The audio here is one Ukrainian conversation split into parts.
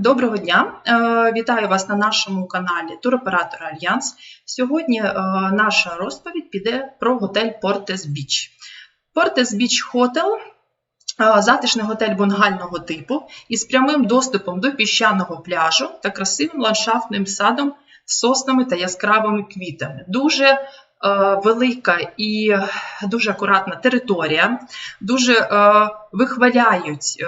Доброго дня! Е, Вітаю вас на нашому каналі Туроператор Альянс. Сьогодні е, наша розповідь піде про готель Портес Біч. Портес Біч Хотел е, затишний готель бунгального типу із прямим доступом до піщаного пляжу та красивим ландшафтним садом з соснами та яскравими квітами. Дуже велика і дуже акуратна територія. Дуже вихваляють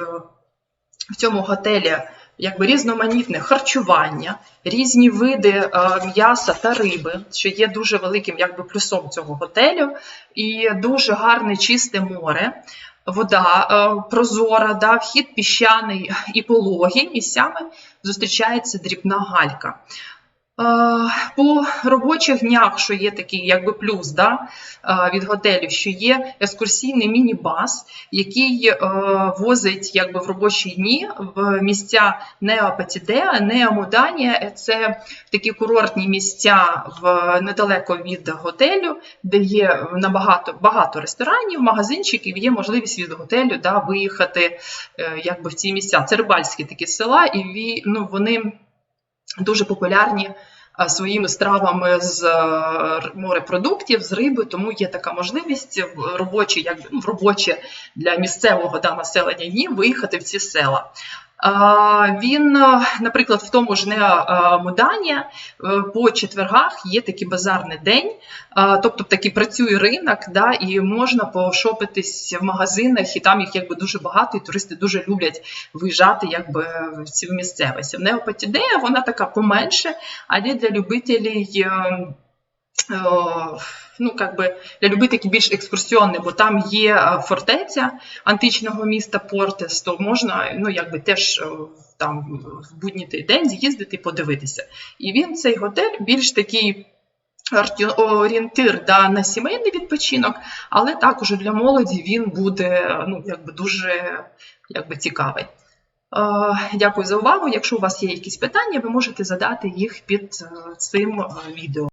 в цьому готелі якби різноманітне харчування, різні види е, м'яса та риби, що є дуже великим якби плюсом цього готелю, і дуже гарне чисте море. Вода е, прозора, да, вхід піщаний і пологий, місцями зустрічається дрібна галька. Е, По робочих днях, що є такий якби плюс да, е, від готелю, що є екскурсійний міні-бас, який е, возить якби в робочі дні в місця Неопатідеа, Неомуданія. Це такі курортні місця в недалеко від готелю, де є набагато багато ресторанів, магазинчиків. Є можливість від готелю да, виїхати якби в ці місця. Це рибальські такі села, і ну, вони дуже популярні своїми стравами з е, морепродуктів, з риби, тому є така можливість в робочі, якби ну, в робочі для місцевого да, населення дні виїхати в ці села. Він, е, наприклад, в тому ж Муданія по четвергах є такий базарний день, тобто такий працює ринок, да, і можна пошопитись в магазинах, і там їх якби дуже багато, і туристи дуже люблять виїжджати якби в цю місцевість. Неопатідея вона така поменше, але для любителів. Е, Ну, как би для любителів більш екскурсіонне, бо там є е, фортеця античного міста Портес, то можна ну, якби теж е, там в будній день з'їздити подивитися. І він цей готель більш такий орієнтир да, на сімейний відпочинок, але також для молоді він буде ну, якби дуже якби, цікавий. Дякую за увагу. Якщо у вас є якісь питання, ви можете задати їх під цим відео.